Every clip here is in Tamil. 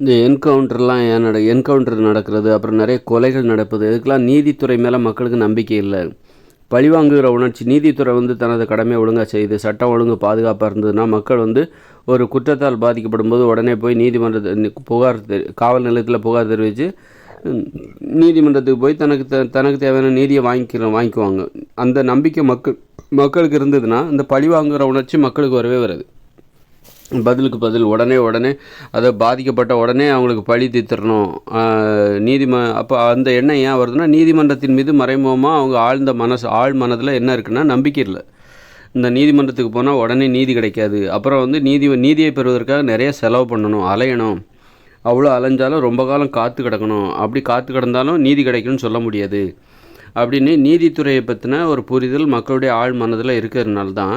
இந்த என்கவுண்டர்லாம் ஏன் நட என்கவுண்டர் நடக்கிறது அப்புறம் நிறைய கொலைகள் நடப்பது இதுக்கெல்லாம் நீதித்துறை மேலே மக்களுக்கு நம்பிக்கை இல்லை. பழிவாங்குகிற உணர்ச்சி நீதித்துறை வந்து தனது கடமையை ஒழுங்காக செய்து சட்டம் ஒழுங்கு பாதுகாப்பாக இருந்ததுன்னா மக்கள் வந்து ஒரு குற்றத்தால் பாதிக்கப்படும் போது உடனே போய் நீதிமன்றத்தை புகார் காவல் நிலையத்தில் புகார் தெரிவித்து நீதிமன்றத்துக்கு போய் தனக்கு த தனக்கு தேவையான நீதியை வாங்கிக்கிற வாங்கிக்குவாங்க. அந்த நம்பிக்கை மக்கள் மக்களுக்கு இருந்ததுன்னா இந்த பழிவாங்குகிற உணர்ச்சி மக்களுக்கு வரவே வராது. பதிலுக்கு பதில் உடனே உடனே அதை பாதிக்கப்பட்ட உடனே அவங்களுக்கு பழி தீர்த்தரணும் நீதிம அப்போ அந்த எண்ணம் ஏன் வருதுன்னா நீதிமன்றத்தின் மீது மறைமுகமாக அவங்க ஆழ்ந்த மனசு ஆழ் மனதில் என்ன இருக்குன்னா நம்பிக்கை இல்லை. இந்த நீதிமன்றத்துக்கு போனால் உடனே நீதி கிடைக்காது. அப்புறம் வந்து நீதி நீதியை பெறுவதற்காக நிறைய செலவு பண்ணணும் அலையணும். அவ்வளோ அலைஞ்சாலும் ரொம்ப காலம் காத்து கிடக்கணும். அப்படி காத்து கிடந்தாலும் நீதி கிடைக்கும்னு சொல்ல முடியாது. அப்படின்னு நீதித்துறையை பற்றின ஒரு புரிதல் மக்களுடைய ஆழ் மனதில் இருக்கிறதுனால தான்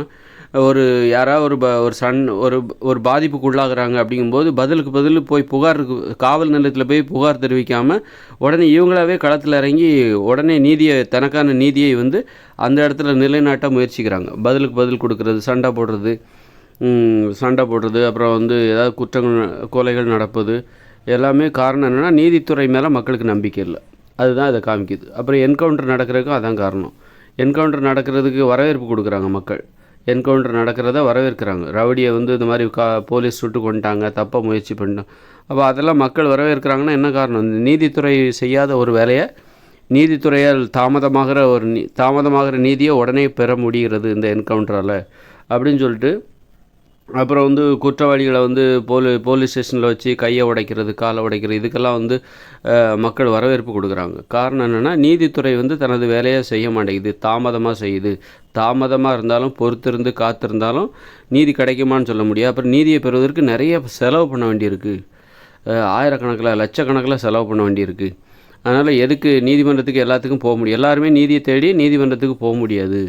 ஒரு யாராவது ஒரு ப ஒரு சன் ஒரு ஒரு பாதிப்புக்குள்ளாகுறாங்க அப்படிங்கும்போது பதிலுக்கு பதில் போய் புகார் காவல் நிலையத்தில் போய் புகார் தெரிவிக்காமல் உடனே இவங்களாவே களத்தில் இறங்கி உடனே நீதியை தனக்கான நீதியை வந்து அந்த இடத்துல நிலைநாட்ட முயற்சிக்கிறாங்க. பதிலுக்கு பதில் கொடுக்கறது சண்டை போடுறது சண்டை போடுறது அப்புறம் வந்து ஏதாவது குற்றங்கள் கொலைகள் நடப்பது எல்லாமே காரணம் என்னென்னா நீதித்துறை மேலே மக்களுக்கு நம்பிக்கை இல்லை. அதுதான் இதை காமிக்குது. அப்புறம் என்கவுண்டர் நடக்கிறதுக்கும் அதான் காரணம். என்கவுண்டர் நடக்கிறதுக்கு வரவேற்பு கொடுக்குறாங்க மக்கள். என்கவுண்டர் நடக்கிறத வரவேற்கிறாங்க. ரவுடியை வந்து இந்த மாதிரி கா போலீஸ் சுட்டு கொண்டாங்க தப்பாக முயற்சி பண்ணிட்டோம். அப்போ அதெல்லாம் மக்கள் வரவேற்கிறாங்கன்னா என்ன காரணம்? நீதித்துறை செய்யாத ஒரு வேலையை நீதித்துறையால் தாமதமாகிற ஒரு நீ தாமதமாகிற நீதியை உடனே பெற முடிகிறது இந்த என்கவுண்டரால் அப்படின்னு சொல்லிட்டு அப்புறம் வந்து குற்றவாளிகளை வந்து போலி போலீஸ் ஸ்டேஷனில் வச்சு கையை உடைக்கிறது காலை உடைக்கிறது இதுக்கெல்லாம் வந்து மக்கள் வரவேற்பு கொடுக்குறாங்க. காரணம் என்னென்னா நீதித்துறை வந்து தனது வேலையை செய்ய மாட்டேங்குது. தாமதமாக செய்யுது. தாமதமாக இருந்தாலும் பொறுத்திருந்து காத்திருந்தாலும் நீதி கிடைக்குமான்னு சொல்ல முடியாது. அப்புறம் நீதியை பெறுவதற்கு நிறைய செலவு பண்ண வேண்டியிருக்கு. ஆயிரக்கணக்கில் லட்சக்கணக்கில் செலவு பண்ண வேண்டியிருக்கு. அதனால் எதுக்கு நீதிமன்றத்துக்கு எல்லாத்துக்கும் போக முடியும்? எல்லாருமே நீதியை தேடி நீதிமன்றத்துக்கு போக முடியாது.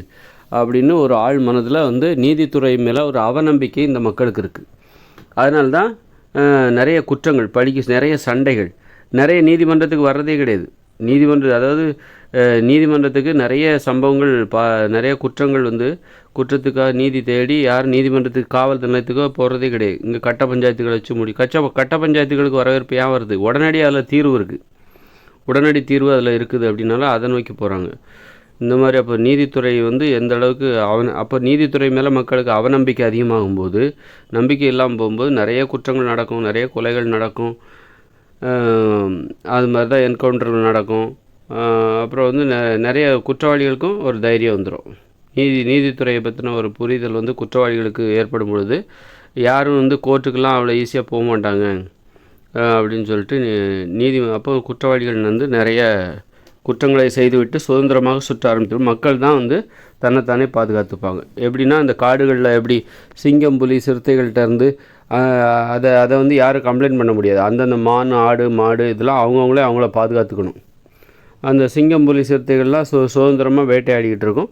அப்படின்னு ஒரு ஆழ் மனதில் வந்து நீதித்துறை மேலே ஒரு அவநம்பிக்கை இந்த மக்களுக்கு இருக்குது அதனால தான் நிறைய குற்றங்கள் பழிக்கு நிறைய சண்டைகள் நிறைய நீதிமன்றத்துக்கு வர்றதே கிடையாது. நீதிமன்ற அதாவது நீதிமன்றத்துக்கு நிறைய சம்பவங்கள் பா நிறைய குற்றங்கள் வந்து குற்றத்துக்காக நீதி தேடி யார் நீதிமன்றத்துக்கு காவல் நிலையத்துக்கோ போகிறதே கிடையாது. இங்கே கட்ட பஞ்சாயத்துகளை வச்சு முடி கச்ச கட்ட பஞ்சாயத்துகளுக்கு வரவேற்பு ஏன் வருது? உடனடியாக அதில் தீர்வு இருக்குது உடனடி தீர்வு அதில் இருக்குது அப்படின்னால அதை நோக்கி போகிறாங்க இந்த மாதிரி அப்போ நீதித்துறை வந்து எந்த அளவுக்கு அவன் அப்போ நீதித்துறை மேலே மக்களுக்கு அவநம்பிக்கை அதிகமாகும்போது நம்பிக்கை இல்லாமல் போகும்போது நிறைய குற்றங்கள் நடக்கும் நிறைய கொலைகள் நடக்கும். அது மாதிரி தான் என்கவுண்டர்கள் நடக்கும். அப்புறம் வந்து நெ- நிறைய குற்றவாளிகளுக்கும் ஒரு தைரியம் வந்துடும் நீதி நீதித்துறையை பற்றின ஒரு புரிதல் வந்து குற்றவாளிகளுக்கு ஏற்படும் பொழுது யாரும் வந்து கோர்ட்டுக்கெல்லாம் அவ்வளோ ஈஸியாக போக மாட்டாங்க அப்படின்னு சொல்லிட்டு நீ- நீதி அப்போ குற்றவாளிகள் வந்து நிறைய குற்றங்களை செய்துவிட்டு சுதந்திரமாக சுற்ற ஆரம்பித்து மக்கள் தான் வந்து தன்னைத்தானே பாதுகாத்துப்பாங்க. எப்படின்னா அந்த காடுகளில் எப்படி சிங்கம் புலி சிறுத்தைகள்கிட்ட இருந்து அதை அதை வந்து யாரும் கம்ப்ளைண்ட் பண்ண முடியாது. அந்தந்த மான் ஆடு மாடு இதெல்லாம் அவங்கவுங்களே அவங்கள பாதுகாத்துக்கணும். அந்த சிங்கம் புலி சிறுத்தைகள்லாம் சு சுதந்திரமாக வேட்டையாடிக்கிட்டு இருக்கும்.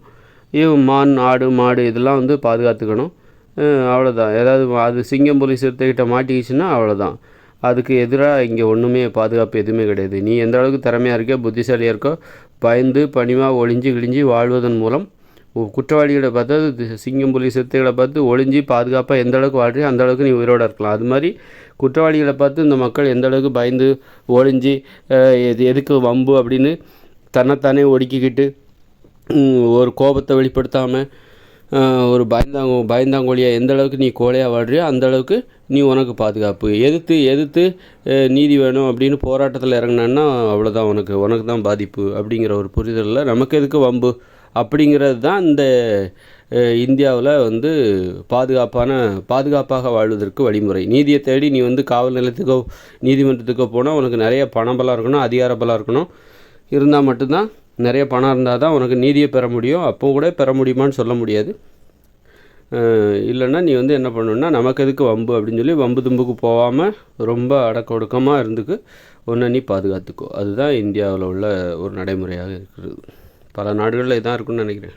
இவன் மான் ஆடு மாடு இதெல்லாம் வந்து பாதுகாத்துக்கணும். அவ்வளோதான் ஏதாவது அது சிங்கம் புலி சிறுத்தைகிட்ட மாட்டிக்கிச்சுன்னா அவ்வளோதான் அதுக்கு எதிராக இங்கே ஒன்றுமே பாதுகாப்பு எதுவுமே கிடையாது. நீ எந்த அளவுக்கு திறமையாக இருக்கோ புத்திசாலியாக இருக்கோ பயந்து பணிவாக ஒளிஞ்சு கிழிஞ்சு வாழ்வதன் மூலம் குற்றவாளிகளை பார்த்து சிங்கம் புலி சித்தைகளை பார்த்து ஒளிஞ்சு பாதுகாப்பாக எந்த அளவுக்கு வாழ்றியோ அந்த அளவுக்கு நீ உயிரோட இருக்கலாம். அது மாதிரி குற்றவாளிகளை பார்த்து இந்த மக்கள் எந்த அளவுக்கு பயந்து ஒளிஞ்சு எது எதுக்கு வம்பு அப்படின்னு தன்னைத்தானே ஒடுக்கிக்கிட்டு ஒரு கோபத்தை வெளிப்படுத்தாமல் ஒரு பயந்தாங்க பயந்தாங்கோழியாக எந்த அளவுக்கு நீ கோழையாக வாழ்றியோ அந்த அளவுக்கு நீ உனக்கு பாதுகாப்பு. எதிர்த்து எதிர்த்து நீதி வேணும் அப்படின்னு போராட்டத்தில் இறங்கினான்னா அவ்வளோதான் உனக்கு உனக்கு தான் பாதிப்பு அப்படிங்கிற ஒரு புரிதலில். நமக்கு எதுக்கு வம்பு? அப்படிங்கிறது தான் இந்த இந்தியாவில் வந்து பாதுகாப்பான பாதுகாப்பாக வாழ்வதற்கு வழிமுறை. நீதியை தேடி நீ வந்து காவல் நிலையத்துக்கோ நீதிமன்றத்துக்கோ போனால் உனக்கு நிறைய பணபலம் இருக்கணும் அதிகார பலம் இருக்கணும். இருந்தால் மட்டும்தான் நிறைய பணம் இருந்தால் தான் உனக்கு நீதியை பெற முடியும். அப்போ கூட பெற முடியுமான்னு சொல்ல முடியாது. இல்லைன்னா நீ வந்து என்ன பண்ணணும்னா நமக்கு எதுக்கு வம்பு? அப்படின்னு சொல்லி வம்பு தும்புக்கு போகாமல் ரொம்ப அடக்க ஒடுக்கமாக இருந்துக்கு ஒன்றை நீ பாதுகாத்துக்கோ. அதுதான் இந்தியாவில் உள்ள ஒரு நடைமுறையாக இருக்கிறது. பல நாடுகளில் இதான் இருக்குன்னு நினைக்கிறேன்.